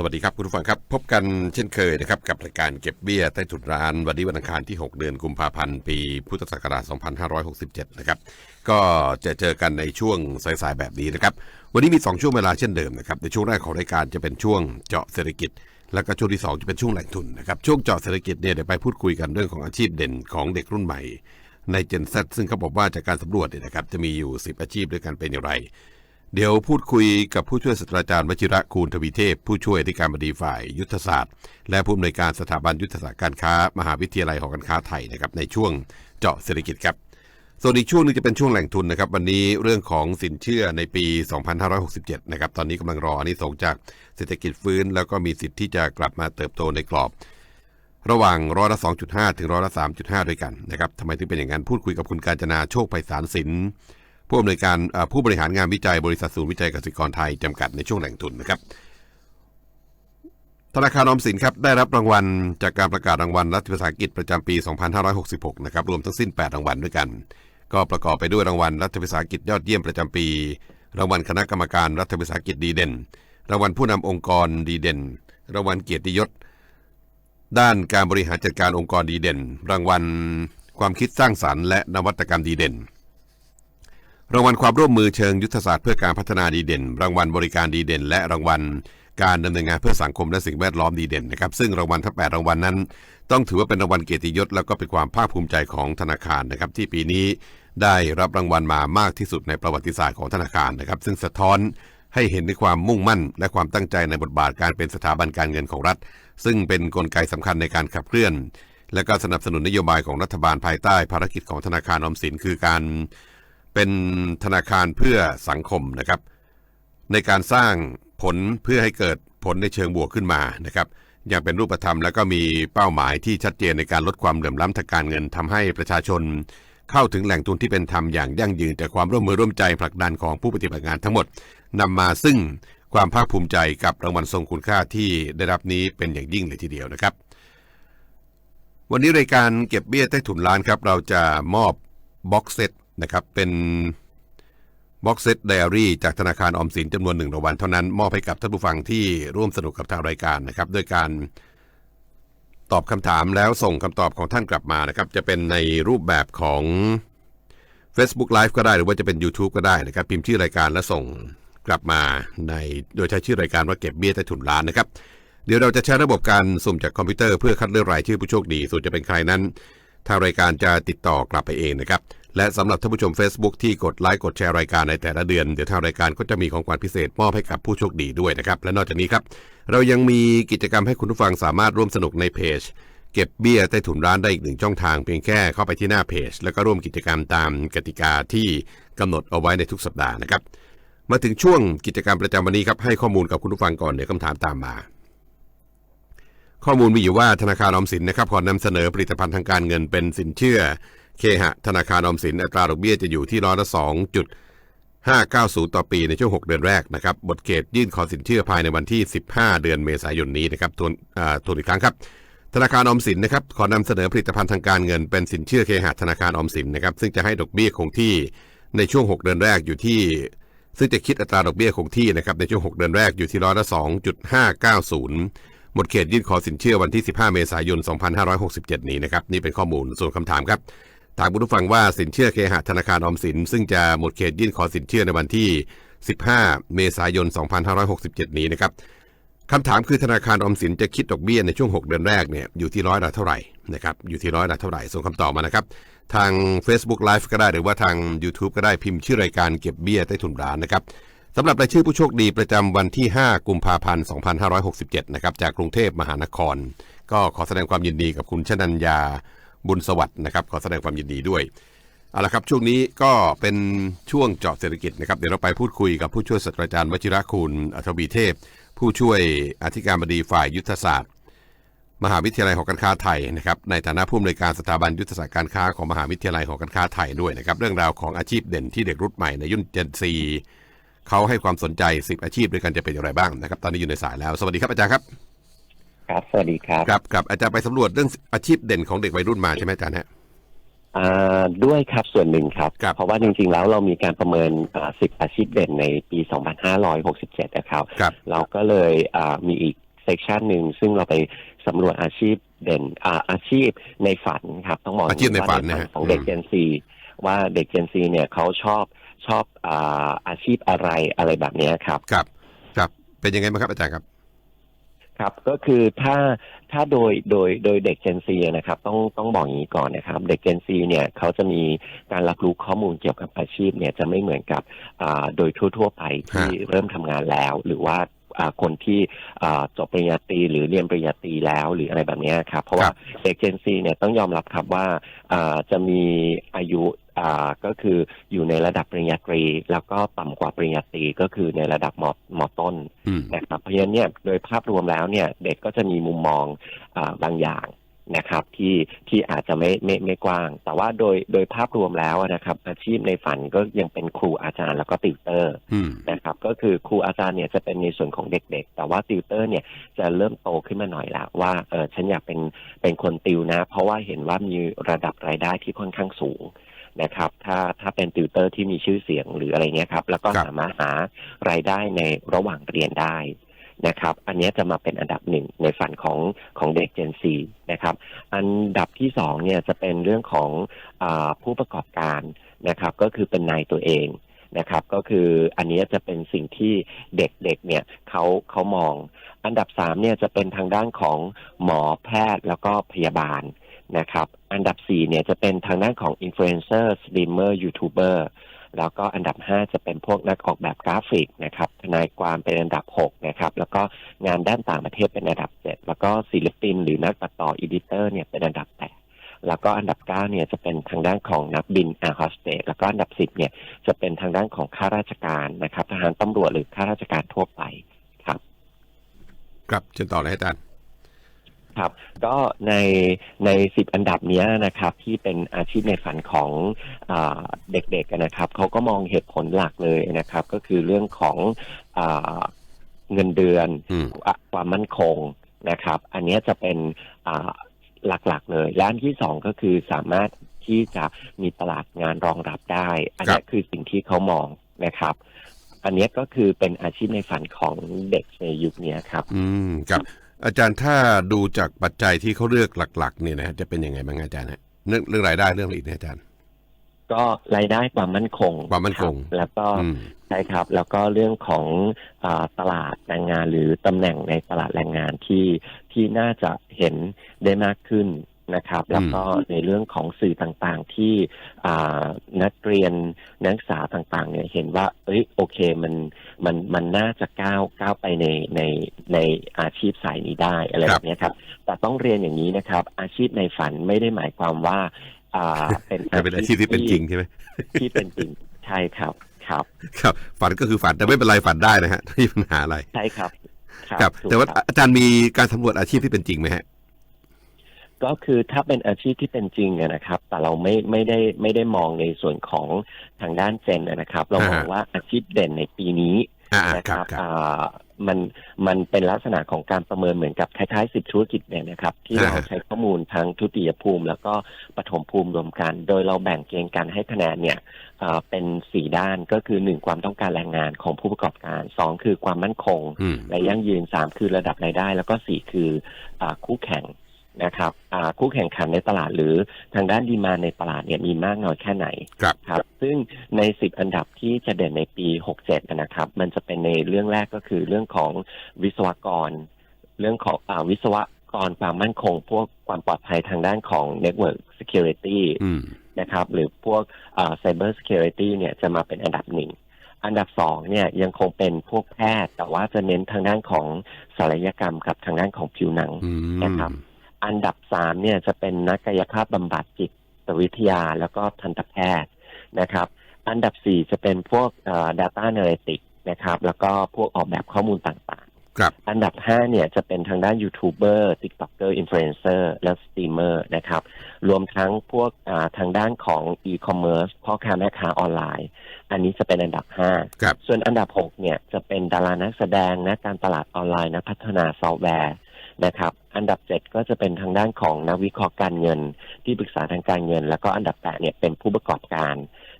สวัสดีครับคุณผู้ฟังครับ พบกันเช่นเคยนะครับกับรายการเก็บเบี้ยใต้ถุนร้าน วันนี้วันอังคารที่ 6 เดือนกุมภาพันธ์ปีพุทธศักราช 2567 นะครับ ก็จะเจอกันในช่วงสายๆแบบนี้นะครับ วันนี้มี 2 ช่วงเวลาเช่นเดิมนะครับในช่วงแรกของรายการจะเป็นช่วงเจาะเศรษฐกิจ แล้วก็ช่วงที่ 2 จะเป็นช่วงแหล่งทุนนะครับช่วงเจาะเศรษฐกิจเนี่ยเดี๋ยวไปพูดคุยกันเรื่องของอาชีพเด่นของเด็กรุ่นใหม่ใน Gen Z ซึ่งเขาบอกว่าจากการสำรวจเนี่ยนะครับจะมีอยู่ 10 อาชีพด้วยกันเป็นอย่างไร เดี๋ยวพูดคุยกับผู้ช่วยศาสตราจารย์วชิระคูณทวีเทพ ผู้ช่วยอธิการบดีฝ่ายยุทธศาสตร์ และผู้อำนวยการสถาบันยุทธศาสตร์การค้า มหาวิทยาลัยหอการค้าไทยนะครับในช่วงเจาะเศรษฐกิจครับส่วนอีกช่วงหนึงจะเป็นช่วงแหล่งทุนนะครับ วันนี้เรื่องของสินเชื่อในปี 2567 นะครับ ตอนนี้กำลังรออันนี้ส่งจากเศรษฐกิจฟื้น แล้วก็มีสิทธิ์ที่จะกลับมาเติบโตในกรอบ ระหว่างร้อยละ 2.5 ถึงร้อยละ 3.5 ด้วยกันนะครับทำไมถึงเป็นอย่างนั้น พูดคุยกับคุณการจนาโชคไพศาลสิน ผู้อำนวยการผู้บริหารงานวิจัยบริษัทศูนย์วิจัยเกษตรกรไทยจำกัดในช่วงแหล่งทุนนะครับธนาคารออมสินครับได้รับรางวัลจากการประกาศรางวัลรัฐวิสาหกิจประจำปี 2566 นะครับรวมทั้งสิ้น 8 รางวัลด้วยกัน ก็ประกอบไปด้วยรางวัลรัฐวิสาหกิจยอดเยี่ยมประจำปี รางวัลคณะกรรมการรัฐวิสาหกิจดีเด่น รางวัลผู้นำองค์กรดีเด่น รางวัลเกียรติยศ ด้านการบริหารจัดการองค์กรดีเด่น รางวัลความคิดสร้างสรรค์และนวัตกรรมดีเด่น รางวัลความร่วมมือเชิงยุทธศาสตร์เพื่อการพัฒนาดีเด่น รางวัลบริการดีเด่น และรางวัลการดำเนินงานเพื่อสังคมและสิ่งแวดล้อมดีเด่นนะครับซึ่งรางวัลทั้งแปดรางวัลนั้น ต้องถือว่าเป็นรางวัลเกียรติยศ แล้วก็เป็นความภาคภูมิใจของธนาคารนะครับที่ปีนี้ได้รับรางวัลมามากที่สุดในประวัติศาสตร์ของธนาคารนะครับซึ่งสะท้อนให้เห็นในความมุ่งมั่น และความตั้งใจในบทบาทการเป็นสถาบันการเงินของรัฐ ซึ่งเป็นนกลไกสำคัญในการขับเคลื่อน และก็สนับสนุนนโยบายของรัฐบาลภายใต้ภารกิจของธนาคารออมสินคือการ เป็นธนาคารเพื่อสังคมนะครับ ในการสร้างผลเพื่อให้เกิดผลในเชิงบวกขึ้นมานะครับอย่างเป็นรูปธรรมแล้วก็มีเป้าหมายที่ชัดเจนในการลดความเหลื่อมล้ำทางการเงินทำให้ประชาชน เข้าถึงแหล่งทุนที่เป็นธรรมอย่างยั่งยืนแต่ความร่วมมือร่วมใจผลักดันของผู้ปฏิบัติงานทั้งหมดนำมาซึ่งความภาคภูมิใจกับรางวัลทรงคุณค่าที่ได้รับนี้เป็นอย่างยิ่งเลยทีเดียวนะครับ วันนี้รายการเก็บเบี้ยใต้ถุนร้านครับ เราจะมอบบ็อกเซต นะครับเป็นบ็อกเซตไดอารี่จากธนาคารออมสินจำนวนหนึ่งรางวัลเท่านั้นมอบให้กับท่านผู้ฟังที่ร่วมสนุกกับทางรายการนะครับด้วยการตอบคำถามแล้วส่งคำตอบของท่านกลับมานะครับ จะเป็นในรูปแบบของ Facebook Live ก็ได้หรือว่าจะเป็น YouTube ก็ได้นะครับ พิมพ์ชื่อรายการและส่งกลับมาในโดยใช้ชื่อรายการว่าเก็บเบี้ยใต้ถุนร้านนะครับ เดี๋ยวเราจะใช้ระบบการสุ่มจากคอมพิวเตอร์เพื่อคัดเลือกรายชื่อผู้โชคดีส่วนจะเป็นใครนั้น ทางรายการจะติดต่อกลับไปเองนะครับ และสำหรับท่านผู้ชม Facebook ที่กดไลค์กดแชร์รายการในแต่ละเดือน เดี๋ยวทางรายการก็จะมีของขวัญพิเศษมอบให้กับผู้โชคดีด้วยนะครับและนอกจากนี้ครับเรายังมีกิจกรรมให้คุณผู้ฟังสามารถร่วมสนุกในเพจเก็บเบี้ยใต้ถุนร้านได้อีกหนึ่งช่องทางเพียงแค่เข้าไปที่หน้าเพจ แล้วก็ร่วมกิจกรรมตามกติกาที่กำหนดเอาไว้ในทุกสัปดาห์นะครับ มาถึงช่วงกิจกรรมประจำวันนี้ครับให้ข้อมูลกับคุณผู้ฟังก่อนเดี๋ยวคำถามตามมา ข้อมูลมีอยู่ว่าธนาคารออมสินนะครับขอนำเสนอผลิตภัณฑ์ทางการเงินเป็นสินเชื่อ เคหะ ธนาคารออมสินอัตราดอกเบี้ยจะอยู่ที่ร้อยละสองจุด590ต่อปีในช่วง 6 เดือนแรกนะครับ บทเขตยื่นขอสินเชื่อภายในวันที่ 15 เดือนเมษายนนี้นะครับทวนอ่าทวนอีกครั้งครับ ธนาคารออมสินนะครับ ขอนำเสนอผลิตภัณฑ์ทางการเงิน เป็นสินเชื่อเคหะธนาคารออมสินนะครับ ซึ่งจะให้ดอกเบี้ยคงที่ในช่วง 6 เดือนแรกอยู่ที่ ซึ่งจะคิดอัตราดอกเบี้ยคงที่นะครับในช่วง 6 เดือนแรกอยู่ที่ร้อยละ2.590หมดเขตยื่นขอสินเชื่อวันที่ 15 เมษายน 2567 นี้นะครับ นี่เป็นข้อมูลส่วนคำถามครับ ถามคุณผู้ฟังว่าสินเชื่อเคหะธนาคารออมสิน ซึ่งจะหมดเขตยื่นขอสินเชื่อในวันที่ 15 เมษายน 2567 นี้นะครับคำถามคือธนาคารออมสินจะคิดดอกเบี้ยในช่วง 6 เดือนแรกเนี่ยอยู่ที่ร้อยละเท่าไหร่นะครับอยู่ที่ร้อยละเท่าไหร่ส่งคำตอบมานะครับ ทาง Facebook Live ก็ได้หรือว่าทาง YouTube ก็ได้พิมพ์ชื่อรายการเก็บเบี้ยใต้ถุนร้านนะครับสำหรับรายชื่อผู้โชคดีประจำวันที่ 5 กุมภาพันธ์ 2567 นะครับจากกรุงเทพมหานคร ก็ขอแสดงความยินดีกับคุณชนัญญา บุญสวัสดิ์นะครับขอแสดงความยินดีด้วยเอาละครับช่วงนี้ก็เป็นช่วงเจาะเศรษฐกิจนะครับเดี๋ยวเราไปพูดคุยกับผู้ช่วยศาสตราจารย์วชิระคุณอัธวีเทพ ผู้ช่วยอธิการบดีฝ่ายยุทธศาสตร์ มหาวิทยาลัยหอการค้าไทยนะครับในฐานะผู้อำนวยการสถาบันยุทธศาสตร์การค้าของมหาวิทยาลัยหอการค้าไทยด้วยนะครับเรื่องราวของอาชีพเด่นที่เด็กรุ่นใหม่ในยุ่นเจนซีเขาให้ความสนใจ10อาชีพด้วยกันจะเป็นอย่างไรบ้างนะครับตอนนี้อยู่ในสายแล้ว สวัสดีครับอาจารย์ครับ ครับ สวัสดีครับครับครับอาจารย์ไปสำรวจเรื่องอาชีพเด่นของเด็กวัยรุ่นมาใช่ไหมอาจารย์ฮะ อ่าด้วยครับส่วนหนึ่งครับ ครับ เพราะว่าจริงๆแล้วเรามีการประเมินอ่า10 อาชีพเด่นในปี 2567 นะครับ ครับ เราก็เลยอ่ามีอีกเซกชันหนึ่งซึ่งเราไปสำรวจอาชีพเด่นอ่าอาชีพในฝันครับต้องมองอาชีพในฝันว่านะฮะของเด็กอืมเจนซีว่าเด็กเจนซีเนี่ยเขาชอบชอบอาอาชีพอะไรอะไรแบบเนี้ยครับ ครับ ครับ เป็นยังไงบ้างครับอาจารย์ครับ ครับก็คือถ้าถ้าโดยโดยโดยเด็ก Gen Z นะครับต้องต้องบอกอย่างนี้ก่อนนะครับ เด็ก Gen Z เนี่ยเขาจะมีการรับรู้ข้อมูลเกี่ยวกับอาชีพเนี่ยจะไม่เหมือนกับอ่าโดยทั่ว ๆ ไปที่ฮะเริ่มทำงานแล้ว หรือว่าอ่าคนที่อ่าจบปริญญาตรีหรือเรียนปริญญาตรีแล้วหรืออะไรแบบเนี้ยครับ เพราะว่าเด็ก Gen Z เนี่ยต้องยอมรับครับว่าอ่าจะมีอายุอ่า ก็คืออยู่ในระดับปริญญาตรี แล้วก็ต่ำกว่าปริญญาตรีก็คือในระดับมมต้นอืมนะครับเพราะฉะนั้นเนี่ยโดยภาพรวมแล้วเนี่ยเด็กก็จะมีมุมมองอาบางอย่างนะครับที่ที่อาจจะไม่ไม่ไม่กว้าง แต่ว่าโดยโดยภาพรวมแล้วนะครับ อาชีพในฝันก็ยังเป็นครูอาจารย์แล้วก็ติวเตอร์อืมนะครับ ก็คือครูอาจารย์เนี่ยจะเป็นในส่วนของเด็ก ๆ แต่ว่าติวเตอร์เนี่ยจะเริ่มโตขึ้นมาหน่อยละว่าเออฉันอยากเป็นเป็นคนติวนะ เพราะว่าเห็นว่ามีระดับรายได้ที่ค่อนข้างสูง นะครับ ถ้าถ้าเป็นติวเตอร์ที่มีชื่อเสียงหรืออะไรเงี้ยครับ แล้วก็ครับ สามารถหารายได้ในระหว่างเรียนได้นะครับ อันเนี้ยจะมาเป็นอันดับหนึ่งในฝันของของเด็ก Gen Z นะครับ อันดับที่สองเนี่ยจะเป็นเรื่องของอาผู้ประกอบการนะครับ ก็คือเป็นนายตัวเองนะครับ ก็คืออันเนี้ยจะเป็นสิ่งที่เด็กๆเนี่ยเขาเขามอง อันดับสามเนี่ยจะเป็นทางด้านของหมอแพทย์แล้วก็พยาบาล นะครับ อันดับสี่เนี่ยจะเป็นทางด้านของอินฟลูเอนเซอร์สตรีมเมอร์ยูทูบเบอร์แล้วก็อันดับห้าจะเป็นพวกนักออกแบบกราฟิกนะครับทนายความเป็นอันดับหกนะครับ แล้วก็งานด้านต่างประเทศเป็นอันดับเจ็ดแล้วก็ศิลปิน หรือนักตัดต่ออีดิเตอร์เนี่ยเป็นอันดับแปดแล้วก็อันดับเก้าเนี่ยจะเป็นทางด้านของนักบินแอร์โฮสเตสแล้วก็อันดับสิบเนี่ยจะเป็นทางด้านของข้าราชการนะครับ ทหารตำรวจหรือข้าราชการทั่วไปครับ ครับเชิญต่อเลยอาจารย์ ครับก็ในในสิบอันดับเนี้ยนะครับที่เป็นอาชีพในฝันของอาเด็กๆนะครับเขาก็มองเหตุผลหลักเลยนะครับ ก็คือเรื่องของอาเงินเดือนอืมความมั่นคงนะครับ อันเนี้ยจะเป็นอ่าหลักๆเลยและอันที่สองก็คือสามารถที่จะมีตลาดงานรองรับได้ อันเนี้ยคือสิ่งที่เขามองนะครับ อันเนี้ยก็คือเป็นอาชีพในฝันของเด็กในยุคเนี้ยครับ อืมครับ อาจารย์ถ้าดูจากปัจจัยที่เขาเลือกหลัก ๆ เนี่ยนะฮะจะเป็นยังไงบ้างอาจารย์ฮะเรื่องเรื่องรายได้เรื่องอะไรอีกเนี่ยอาจารย์ ก็รายได้ความมั่นคงความมั่นคง รับแล้วก็อืม ใช่ครับ แล้วก็เรื่องของอาตลาดแรงงานหรือตำแหน่งในตลาดแรงงานที่ที่น่าจะเห็นได้มากขึ้นนะครับ แล้วก็ในเรื่องของสื่อต่างๆที่อ่านักเรียนนักศึกษาต่างๆเนี่ยเห็นว่าเอ้ยโอเคมัน มันมันน่าจะก้าวก้าวไปในในในอาชีพสายนี้ได้อะไรคแบรับบเนี้ยครับ แต่ต้องเรียนอย่างนี้นะครับ อาชีพในฝันไม่ได้หมายความว่าอ่าเป็นจะเป็นอาชีพที่เป็นจริงใช่ไหมที่เป็นจริงใช่ครับครับ ครับ ฝันก็คือฝันแต่ไม่เป็นไรฝันได้นะฮะไม่มีปัญหาอะไรใช่ครับ ครับถูกแต่ว่าครับอาจารย์มีการสำรวจอาชีพที่เป็นจริงไหมฮะ ก็คือถ้าเป็นอาชีพที่เป็นจริงอะนะครับ แต่เราไม่ไม่ได้ไม่ได้มองในส่วนของทางด้านเจนอะนะครับ เรามองอ่าฮะว่าอาชีพเด่นในปีนี้อ่านะคครัรับบครับอ่ามันมันเป็นลักษณะของการประเมินเหมือนกับคล้ายๆสิบธุรกิจเนี่ยนะครับ ที่อ่าเราใช้ข้อมูลทั้งทุติยภูมิ แล้วก็ปฐมภูมิรวมกัน โดยเราแบ่งเกณฑ์การให้คะแนนเนี่ยอ่าเป็นสี่ด้านก็คือหนึ่งความต้องการแรงงานของผู้ประกอบการสองคือความมั่นคงอืมและยั่งยืนสามคือระดับรายได้ แล้วก็สี่คืออาคู่แข่ง นะครับอ่าคู่แข่งขันในตลาดหรือทางด้านดีมานในตลาดเนี่ยมีมากน้อยแค่ไหนครับครับ ซึ่งในสิบอันดับที่จะเด่นในปีหกเจ็ดนะครับ มันจะเป็นในเรื่องแรกก็คือเรื่องของวิศวกร เรื่องของอาวิศวกรความมั่นคง พวกความปลอดภัยทางด้านของ Network Security อืมนะครับ หรือพวกอ่า Cyber Security เนี่ยจะมาเป็นอันดับหนึ่งอันดับสองเนี่ยยังคงเป็นพวกแพทย์ แต่ว่าจะเน้นทางด้านของศัลยกรรมกับทางด้านของผิวหนังอืมนะครับ อันดับสามเนี่ยจะเป็นนักกายภาพบำบัดจิตวิทยาแล้วก็ทันตแพทย์นะครับ อันดับสี่จะเป็นพวกเอ่อ data analytics นะครับ แล้วก็พวกออกแบบข้อมูลต่างๆ ครับ อันดับห้าเนี่ยจะเป็นทางด้านยูทูบเบอร์ติ๊กต็อกเกอร์อินฟลูเอนเซอร์และสตรีมเมอร์นะครับ รวมทั้งพวกอ่าทางด้านของอีคอมเมิร์ซพ่อค้าแม่ค้าออนไลน์ อันนี้จะเป็นอันดับห้าครับส่วนอันดับหกเนี่ยจะเป็นดารานักแสดงนักการตลาดออนไลน์นักพัฒนาซอฟต์แวร์ นะครับ อันดับ7ก็จะเป็นทางด้านของนักวิเคราะห์การเงิน ที่ปรึกษาทางการเงิน แล้วก็อันดับ8เนี่ยเป็นผู้ประกอบการ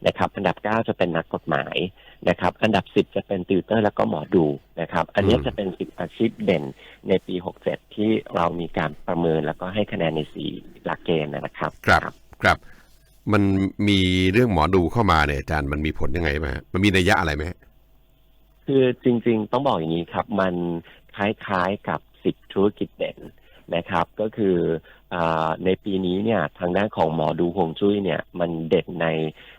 นะครับ อันดับ9จะเป็นนักกฎหมายนะครับ อันดับ10จะเป็นติวเตอร์แล้วก็หมอดูนะครับ อันนี้อืมจะเป็น10อาชีพเด่นในปี67ที่เรามีการประเมินแล้วก็ให้คะแนนในสี่หลักเกณฑ์นะครับ ครับครับมันมีเรื่องหมอดูเข้ามาเนี่ยอาจารย์มันมีผลยังไงไหมฮะมันมีนัยยะอะไรไหมฮะคือจริง ๆ ต้องบอกอย่างนี้ครับ มันคล้ายๆกับ สิบธุรกิจเด่นนะครับ ก็คืออาในปีนี้เนี่ยทางด้านของหมอดูฮวงจุ้ยเนี่ยมันเด่นใน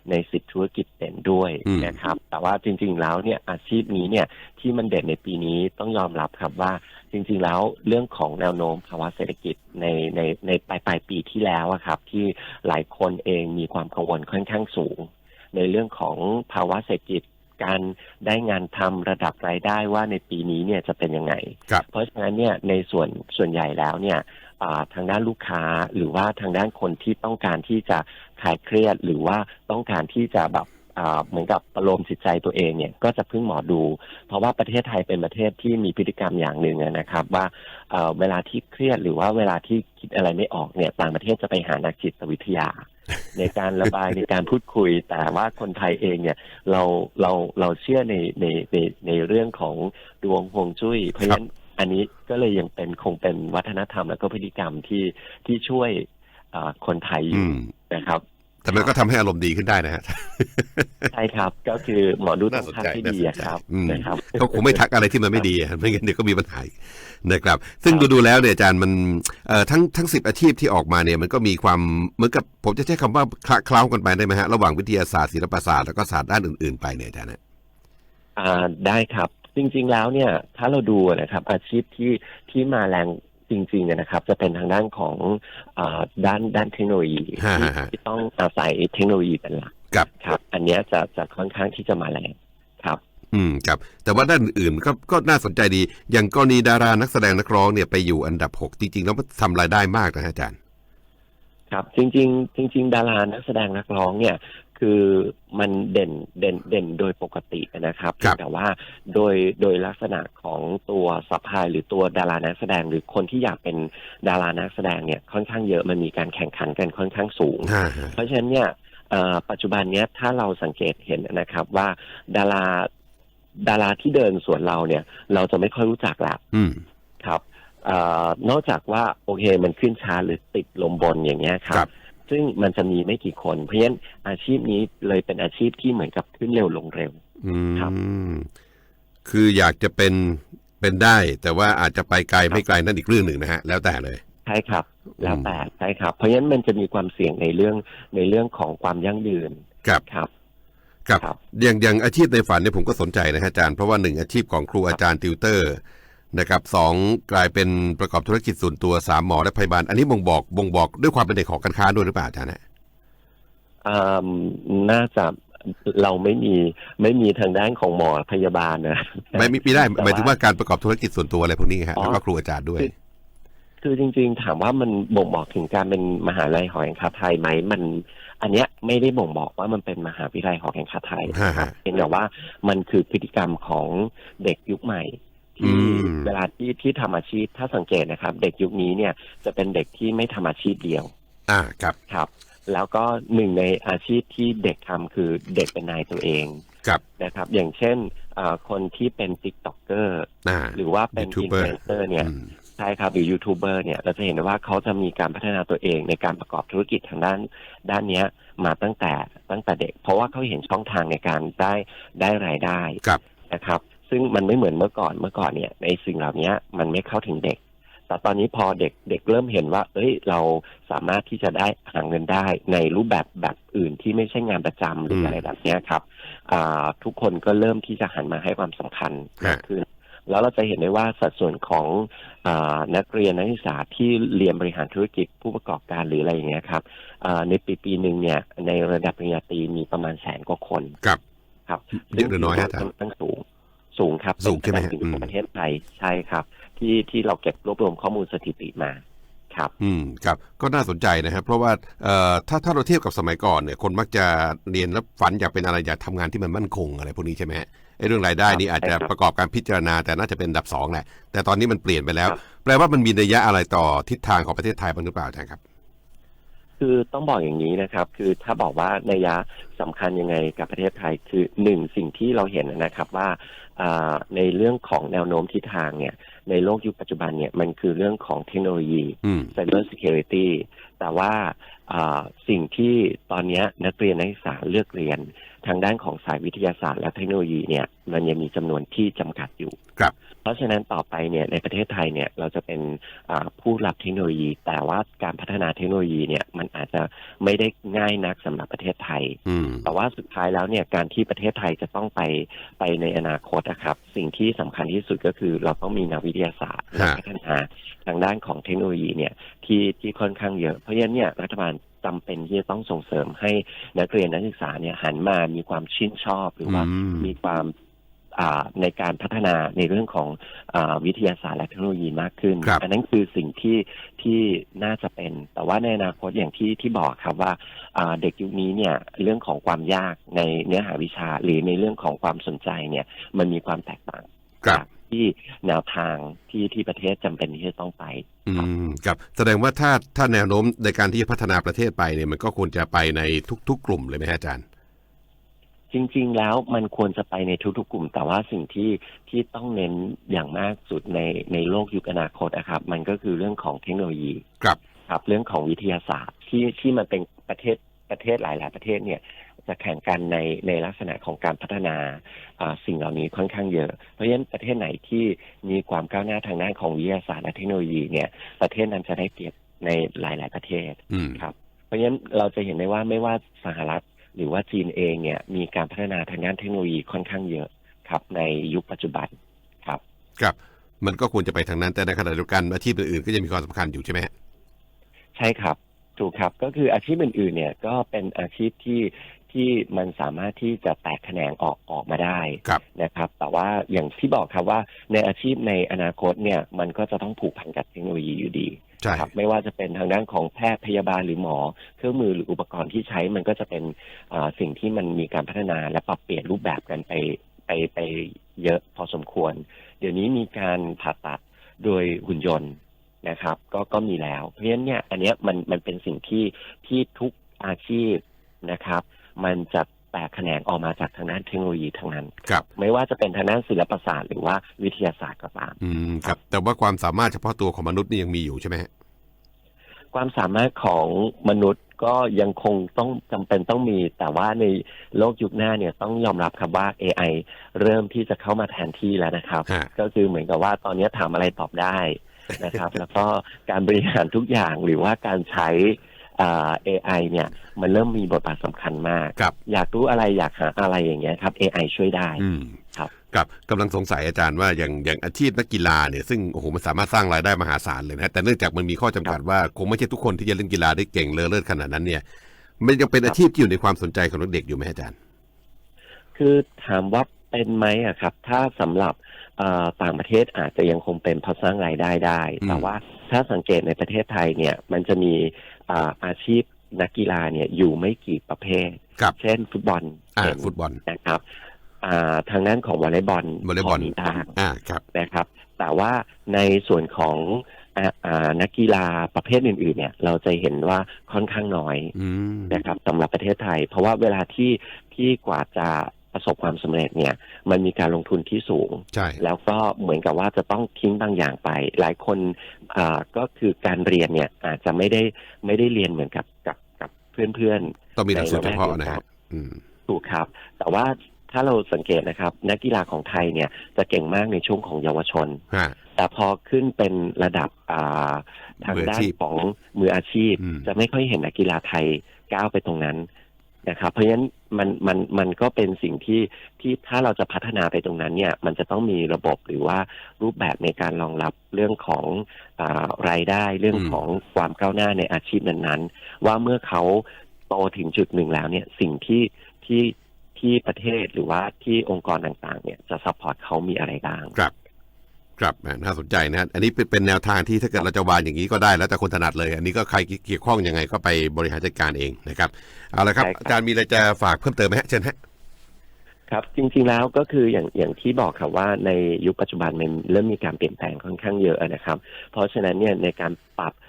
ในสิบธุรกิจเด่นด้วยอืมนะครับ แต่ว่าจริง ๆแล้วเนี่ยอาชีพนี้เนี่ยที่มันเด่นในปีนี้ต้องยอมรับครับว่าจริง ๆ แล้วเรื่องของแนวโน้มภาวะเศรษฐกิจในในในปลายปลายปีที่แล้วอะครับ ที่หลายคนเองมีความกังวลค่อนข้างสูง ในเรื่องของภาวะเศรษฐกิจ การได้งานทำระดับรายได้ว่าในปีนี้เนี่ยจะเป็นยังไงครับเพราะฉะนั้นเนี่ยในส่วนส่วนใหญ่แล้วเนี่ยอ่าทางด้านลูกค้าหรือว่าทางด้านคนที่ต้องการที่จะคลายเครียดหรือว่าต้องการที่จะแบบอ่า เหมือนกับประโลมจิตใจตัวเองเนี่ยก็จะพึ่งหมอดู เพราะว่าประเทศไทยเป็นประเทศที่มีพฤติกรรมอย่างหนึ่งอะนะครับ ว่าเอ่อเวลาที่เครียดหรือว่าเวลาที่คิดอะไรไม่ออกเนี่ยต่างประเทศจะไปหานักจิตวิทยา ในการระบายในการพูดคุย แต่ว่าคนไทยเองเนี่ยเราเราเราเชื่อในในในในเรื่องของดวงฮวงจุ้ยเพราะฉะนั้นอันนี้ก็เลยยังเป็นคงเป็นวัฒนธรรมและก็พฤติกรรมที่ที่ช่วยอ่าคนไทยออืยู่มนะครับ แต่มันก็ทำให้อารมณ์ดีขึ้นได้นะฮะใช่ครับ ก็คือหมอดูต้น่าองสนทักใจที่น่าดีสนอะใจครับอืมนะครับเขาคงไม่ทักอะไรที่มันไม่ดีอะไม่งั้นเดี๋ยวก็มีปัญหาอีกนะครับ ซึ่งดูดูๆแล้วเนี่ยอาจารย์มันเอ่อทั้งทั้งสิบอาชีพที่ออกมาเนี่ยมันก็มีความเหมือนกับผมจะใช้คำว่าคละเคล้ากันไปได้ไหมฮะระหว่างวิทยาศาสตร์ศิลปศาสตร์แล้วก็ศาสตร์ด้านอื่นๆไปเนี่ยอาจารย์นะอ่าได้ครับ จริงๆแล้วเนี่ย ถ้าเราดูนะครับ อาชีพที่ที่มาแรง จริงๆอะนะครับ จะเป็นทางด้านของอาด้านด้านเทคโนโลยีที่ที่ต้องอาศัยเทคโนโลยีเป็นหลักกับครับ อันเนี้ยจะจะค่อนข้างที่จะมาแรงครับ อืมครับ แต่ว่าด้านอื่นๆก็ก็น่าสนใจดี อย่างกรณีดารานักแสดงนักร้องเนี่ยไปอยู่อันดับหกจริงๆแล้วมันทำรายได้มากนะฮะอาจารย์ ครับ จริง ๆ จริง ๆ ดารานักแสดงนักร้องเนี่ย คือมันเด่นเด่นเด่นโดยปกตินะครับครับแต่ว่าโดยโดยลักษณะของตัวซัพพลายหรือตัวดารานักแสดงหรือคนที่อยากเป็นดารานักแสดงเนี่ยค่อนข้างเยอะมันมีการแข่งขันกันค่อนข้างสูงฮ่าฮะเพราะฉะนั้นเนี่ยเอ่อปัจจุบันเนี้ยถ้าเราสังเกตเห็นนะครับว่าดาราดาราที่เดินสวนเราเนี่ย เราจะไม่ค่อยรู้จักละอืมครับเออนอกจากว่าโอเคมันขึ้นช้าหรือติดลมบนอย่างเงี้ยครัครับบ ซึ่งมันจะมีไม่กี่คน เพราะฉะนั้นอาชีพนี้เลยเป็นอาชีพที่เหมือนกับขึ้นเร็วลงเร็วอืครับมคืออยากจะเป็นเป็นได้ แต่ว่าอาจจะไปไกลไม่ไกลนั่นอีกเรื่องหนึ่งนะฮะ แล้วแต่เลยใช่ครับ แล้วแต่ใช่ครับ เพราะฉะนั้นมันจะมีความเสี่ยงในเรื่องในเรื่องของความยั่งยืนครับครับครับครับอย่างอย่างอาชีพในฝันเนี่ยผมก็สนใจนะฮะอาจารย์เพราะว่าหนึ่งอาชีพของครูอาจารย์ติวเตอร์ นะครับสองกลายเป็นประกอบธุรกิจส่วนตัวสามหมอและพยาบาล อันนี้บ่งบอกบ่งบอกด้วยความเป็นเด็กของการค้าด้วยหรือเปล่าอาจารย์ฮะอ่าน่าจะเราไม่มีไม่มีทางด้านของหมอพยาบาลนะไม่ไม่ไม่ได้แต่หมายถึงว่าการประกอบธุรกิจส่วนตัวอะไรพวกนี้ฮะอ๋อแล้วก็ครูอาจารย์ด้วยคือจริง ๆ ถามว่ามันบ่งบอกถึงการเป็นมหาลัยหอการค้าไทยไหมมัน อันเนี้ยไม่ได้บ่งบอกว่ามันเป็นมหาวิทยาลัยหอการค้าไทยฮะนะครับฮะเป็นแต่ว่ามันคือพฤติกรรมของเด็กยุคใหม่ ที่อืมเวลาที่ที่ทำอาชีพถ้าสังเกตนะครับ เด็กยุคนี้เนี่ยจะเป็นเด็กที่ไม่ทำอาชีพเดียว อ่าครับครับ แล้วก็หนึ่งในอาชีพที่เด็กทำคือเด็กเป็นนายตัวเองครับนะครับ อย่างเช่นอ่าคนที่เป็นติ๊กต็อกเกอร์อ่าหรือว่าเป็นอินฟ YouTuber ลูเอนเซอร์เนี่ยอืมใช่ครับหรือยูทูบเบอร์เนี่ยเราจะเห็นได้ว่าเขาจะมีการพัฒนาตัวเองในการประกอบธุรกิจทางด้านด้านเนี้ยมาตั้งแต่ตั้งแต่เด็ก เพราะว่าเขาเห็นช่องทางในการได้ได้รายได้ครับนะครับ ซึ่งมันไม่เหมือนเมื่อก่อนเมื่อก่อนเนี่ยในสิ่งเหล่านี้มันไม่เข้าถึงเด็ก แต่ตอนนี้พอเด็กเด็กเริ่มเห็นว่า เอ้ยเราสามารถที่จะได้หาเงินได้ในรูปแบบแบบอื่นที่ไม่ใช่งานประจำหรือมอะไรแบบเนี้ยครับอ่าทุกคนก็เริ่มที่จะหันมาให้ความสำคัญมากขึ้นแล้วเราจะเห็นได้ว่าสัดส่วนของอานักเรียนนักศึกษาที่เรียนบริหารธุรกิจผู้ประกอบการหรืออะไรอย่างเงี้ยครับอ่าในปีปีหนึ่งเนี่ยในระดับปริญญาตรีมีประมาณแสนกว่าคน ครับ ครับเยอะหรือน้อยฮะอาจารย์ค่อนข้างสูง สูงครับสูงใช่ไหมฮะเป็นอันดับนึ่อืมของประเทศไทยใช่ครับ ที่ที่เราเก็บรวบรวมข้อมูลสถิติมาครับอืมครับก็น่าสนใจนะครับ เพราะว่าเอ่อถ้าถ้าเราเทียบกับสมัยก่อนเนี่ยคนมักจะเรียนแล้วฝันอยากเป็นอะไรอยากทำงานที่มันมั่นคงอะไรพวกนี้ใช่ไหมฮะไอ้เรื่องรายได้นี่อาจจะใช่ครับประกอบการพิจารณาแต่น่าจะเป็นอันดับสองแหละแต่ตอนนี้มันเปลี่ยนไปแล้วครับแปลว่ามันมีนัยยะอะไรต่อทิศทางของประเทศไทยบ้างหรือเปล่าอาจารย์ครับ คือต้องบอกอย่างนี้นะครับ คือถ้าบอกว่านัยยะสำคัญยังไงกับประเทศไทยคือหนึ่งสิ่งที่เราเห็นนะครับว่าอ่า ในเรื่องของแนวโน้มทิศทางเนี่ย ในโลกยุคปัจจุบันเนี่ยมันคือเรื่องของเทคโนโลยีอืม Cyber Security แต่ว่าอ่าสิ่งที่ตอนเนี้ยนักเรียนนักศึกษาเลือกเรียน ทางด้านของสายวิทยาศาสตร์และเทคโนโลยีเนี่ย มันยังมีจำนวนที่จำกัดอยู่ครับ เพราะฉะนั้นต่อไปเนี่ยในประเทศไทยเนี่ยเราจะเป็นอ่าผู้รับเทคโนโลยี แต่ว่าการพัฒนาเทคโนโลยีเนี่ยมันอาจจะไม่ได้ง่ายนักสำหรับประเทศไทยอืมแต่ว่าสุดท้ายแล้วเนี่ยการที่ประเทศไทยจะต้องไปไปในอนาคตนะครับ สิ่งที่สำคัญที่สุดก็คือเราต้องมีนักวิทยาศาสตร์และฮะพัฒนาทางด้านของเทคโนโลยีเนี่ยที่ที่ค่อนข้างเยอะ เพราะฉะนั้นเนี่ยรัฐบาล จำเป็นที่จะต้องส่งเสริมให้นักเรียนนักศึกษาเนี่ยหันมามีความชื่นชอบหรือว่าอืมมีความอ่าในการพัฒนาในเรื่องของอาวิทยาศาสตร์และเทคโนโลยีมากขึ้นครับอันั้นคือสิ่งที่ที่น่าจะเป็น แต่ว่าในอนาคตอย่างที่ที่บอกครับว่าอ่าเด็กยุคนี้เนี่ยเรื่องของความยากในเนื้อหาวิชา หรือในเรื่องของความสนใจเนี่ยมันมีความแตกต่างครับจาก ที่แนวทางที่ที่ประเทศจำเป็นที่จะต้องไปอืมครับแสดงว่าถ้าถ้าแนวโน้มในการที่จะพัฒนาประเทศไปเนี่ยมันก็ควรจะไปในทุก ๆ กลุ่มเลยไหมฮะอาจารย์ จริง ๆ แล้วมันควรจะไปในทุก ๆ กลุ่ม แต่ว่าสิ่งที่ที่ต้องเน้นอย่างมากสุดในในโลกยุคอนาคตนะครับ มันก็คือเรื่องของเทคโนโลยีครับครับ เรื่องของวิทยาศาสตร์ที่ที่มันเป็นประเทศประเทศหลาย ๆ ประเทศเนี่ย จะแข่งกันในในลักษณะของการพัฒนาอ่าสิ่งเหล่านี้ค่อนข้างเยอะ เพราะฉะนั้นประเทศไหนที่มีความก้าวหน้าทางด้านของวิทยาศาสตร์และเทคโนโลยีเนี่ย ประเทศนั้นจะได้เปรียบในหลาย ๆ ประเทศอืมครับ เพราะฉะนั้นเราจะเห็นได้ว่าไม่ว่าสหรัฐหรือว่าจีนเองเนี่ยมีการพัฒนาทางด้านเทคโนโลยีค่อนข้างเยอะครับ ในยุคปัจจุบันครับ ครับ มันก็ควรจะไปทางนั้นแต่ในขณะเดียวกันอาชีพอื่นๆก็ยังมีความสำคัญอยู่ใช่ไหมฮะใช่ครับถูกครับก็คืออาชีพอื่นๆเนี่ยก็เป็นอาชีพที่ ที่มันสามารถที่จะแตกแขนงออกออกมาได้ครับนะครับ แต่ว่าอย่างที่บอกครับว่าในอาชีพในอนาคตเนี่ยมันก็จะต้องผูกพันกับเทคโนโลยีอยู่ดีใช่ครับไม่ว่าจะเป็นทางด้านของแพทย์พยาบาลหรือหมอ เครื่องมือหรืออุปกรณ์ที่ใช้มันก็จะเป็นอ่าสิ่งที่มันมีการพัฒนาและปรับเปลี่ยนรูปแบบกันไปไปไปเยอะพอสมควร เดี๋ยวนี้มีการผ่าตัดโดยหุ่นยนต์นะครับ ก็ก็มีแล้ว เพราะฉะนั้นเนี่ยอันเนี้ยมันมันเป็นสิ่งที่ที่ทุกอาชีพนะครับ มันจะแตกแขนงออกมาจากทางด้านเทคโนโลยีทั้งนั้น ครับ ไม่ว่าจะเป็นทางด้านศิลปศาสตร์หรือว่าวิทยาศาสตร์ก็ตาม อืม ครับ แต่ว่าความสามารถเฉพาะตัวของมนุษย์นี่ยังมีอยู่ใช่ไหมฮะความสามารถของมนุษย์ก็ยังคงต้องจำเป็นต้องมี แต่ว่าในโลกยุคหน้าเนี่ยต้องยอมรับครับว่า AI เริ่มที่จะเข้ามาแทนที่แล้วนะครับ ฮะ ก็คือเหมือนกับว่าตอนนี้ถามอะไรตอบได้นะครับ แล้วก็การบริหารทุกอย่างหรือว่าการใช้อ่า AI เนี่ยมันเริ่มมีบทบาทสำคัญมาก ครับ อยากรู้อะไรอยากหาอะไรอย่างเงี้ยครับ AI ช่วยได้ อืมครับ ครับกำลังสงสัยอาจารย์ว่าอย่างอย่างอาชีพนักกีฬาเนี่ยซึ่งโอ้โหมันสามารถสร้างรายได้มหาศาลเลยนะแต่เนื่องจากมันมีข้อจำกัดว่าคงไม่ใช่ทุกคนที่จะเล่นกีฬาได้เก่งเลอเลิศขนาดนั้นเนี่ย มันยังเป็นอาชีพที่อยู่ในความสนใจของเด็กๆอยู่ไหมอาจารย์ คือถามว่าเป็นไหมอะครับ ถ้าสำหรับเอ่อ ต่างประเทศอาจจะยังคงเป็นเพราะสร้างรายได้ได้อืมแต่ว่าถ้าสังเกตในประเทศไทยเนี่ยมันจะมีอ่าอาชีพนักกีฬาเนี่ยอยู่ไม่กี่ประเภทครับเช่นฟุตบอลอ่าเห็นฟุตบอลนะครับอ่าทางด้านของวอลเลย์บอลวอลเลย์บอลพมีบ้างอ่าครับนะครับ แต่ว่าในส่วนของอ่าอ่านักกีฬาประเภทอื่น ๆ เนี่ย เราจะเห็นว่าค่อนข้างน้อยอืมนะครับสำหรับประเทศไทย เพราะว่าเวลาที่ที่กว่าจะ ประสบความสำเร็จเนี่ย มันมีการลงทุนที่สูงใช่แล้วก็เหมือนกับว่าจะต้องทิ้งบางอย่างไป หลายคนอ่าก็คือการเรียนเนี่ยอาจจะไม่ได้ไม่ได้เรียนเหมือนกับกับกับเพื่อนต้องมีหลักสูตรเฉพาะนะครับอืมๆถูกครับ แต่ว่าถ้าเราสังเกตนะครับ นักกีฬาของไทยเนี่ยจะเก่งมากในช่วงของเยาวชนฮะแต่พอขึ้นเป็นระดับอ่าทางมืออาด้านชีพของมืออาชีพอืมจะไม่ค่อยเห็นนักกีฬาไทยก้าวไปตรงนั้น นะครับเพราะฉะนั้นมันมันมันก็เป็นสิ่งที่ที่ถ้าเราจะพัฒนาไปตรงนั้นเนี่ยมันจะต้องมีระบบหรือว่ารูปแบบในการรองรับเรื่องของอารายได้เรื่องอืมของความก้าวหน้าในอาชีพนั้นๆ ว่าเมื่อเขาโตถึงจุดหนึ่งแล้วเนี่ยสิ่งที่ที่ที่ประเทศหรือว่าที่องค์กรต่างๆ เนี่ยจะซัพพอร์ตเขามีอะไรบ้างครับ ครับแหมน่าสนใจนะอันนี้เป็นเป็นแนวทางที่ถ้าเกิดเราจะวางอย่างนี้ก็ได้แล้วแต่คนถนัดเลย อันนี้ก็ใครเกี่ยวข้องยังไงก็ไปบริหารจัดการเองนะครับเอาละครับใช่ครับอาจารย์มีอะไรจะฝากเพิ่มเติมไหมฮะเชิญฮะครับจริง ๆแล้วก็คืออย่างอย่างที่บอกครับว่าในยุคปัจจุบันมันเริ่มมีการเปลี่ยนแปลงค่อนข้างเยอะนะครับ เพราะฉะนั้นเนี่ยในการปรับอ่า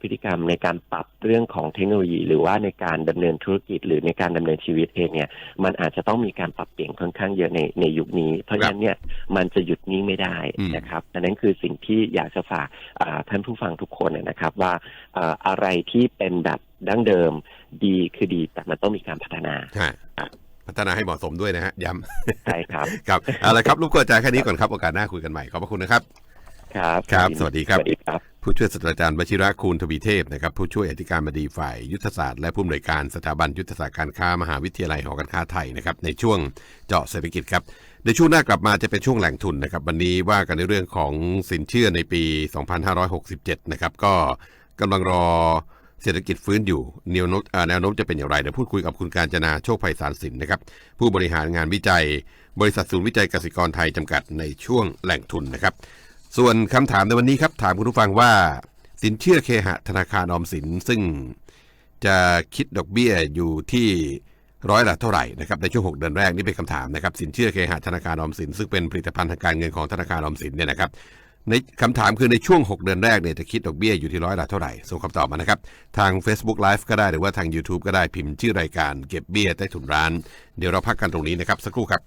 พฤติกรรมในการปรับเรื่องของเทคโนโลยี หรือว่าในการดำเนินธุรกิจ หรือในการดำเนินชีวิตเองเนี่ยมันอาจจะต้องมีการปรับเปลี่ยนค่อนข้างเยอะในในยุคนี้ เพราะฉะนั้นเนี่ยมันจะหยุดนิ่งไม่ได้อืมนะครับดังนั้นคือสิ่งที่อยากจะฝากอ่าท่านผู้ฟังทุกคนนะครับว่าอ่าอะไรที่เป็นแบบดั้งเดิมดีคือดีแต่มันต้องมีการพัฒนาฮะครับพัฒนาให้เหมาะสมด้วยนะฮะย้ำใช่ครับครับเอาละครับรบกวนอาจารย์แค่นี้ก่อนครับโอกาสหน้าคุยกันใหม่ขอบพระคุณนะครับ ครับครับ สวัสดีครับสวัสดีครับ ผู้ช่วยศาสตราจารย์วชิระคูณทวีเทพนะครับผู้ช่วยอธิการบดีฝ่ายยุทธศาสตร์และผู้อำนวยการสถาบันยุทธศาสตร์การค้ามหาวิทยาลัยหอการค้าไทยนะครับในช่วงเจาะเศรษฐกิจครับในช่วงหน้ากลับมาจะเป็นช่วงแหล่งทุนนะครับวันนี้ว่ากันในเรื่องของสินเชื่อในปี 2567 นะครับก็กำลังรอเศรษฐกิจฟื้นอยู่แนวโน้มแนวโน้มจะเป็นอย่างไรเดี๋ยวพูดคุยกับคุณการจนาโชคภัยสารสินนะครับผู้บริหารงานวิจัย บริษัทศูนย์วิจัยกสิกรไทยจำกัดในช่วงแหล่งทุนนะครับ ส่วนคำถามในวันนี้ครับถามคุณผู้ฟังว่า สินเชื่อเคหะธนาคารออมสิน ซึ่งจะคิดดอกเบี้ยอยู่ที่ร้อยละเท่าไหร่นะครับในช่วง 6 เดือนแรกนี่เป็นคำถามนะครับสินเชื่อเคหะธนาคารออมสิน ซึ่งเป็นผลิตภัณฑ์ทางการเงินของธนาคารออมสินเนี่ยนะครับในคำถามคือในช่วง 6 เดือนแรกเนี่ยจะคิดดอกเบี้ยอยู่ที่ร้อยละเท่าไหร่ส่งคำตอบมานะครับ ทาง Facebook Live ก็ได้หรือว่าทาง YouTube ก็ได้พิมพ์ชื่อรายการเก็บเบี้ยใต้ถุนร้าน เดี๋ยวเราพักกันตรงนี้นะครับสักครู่ครับ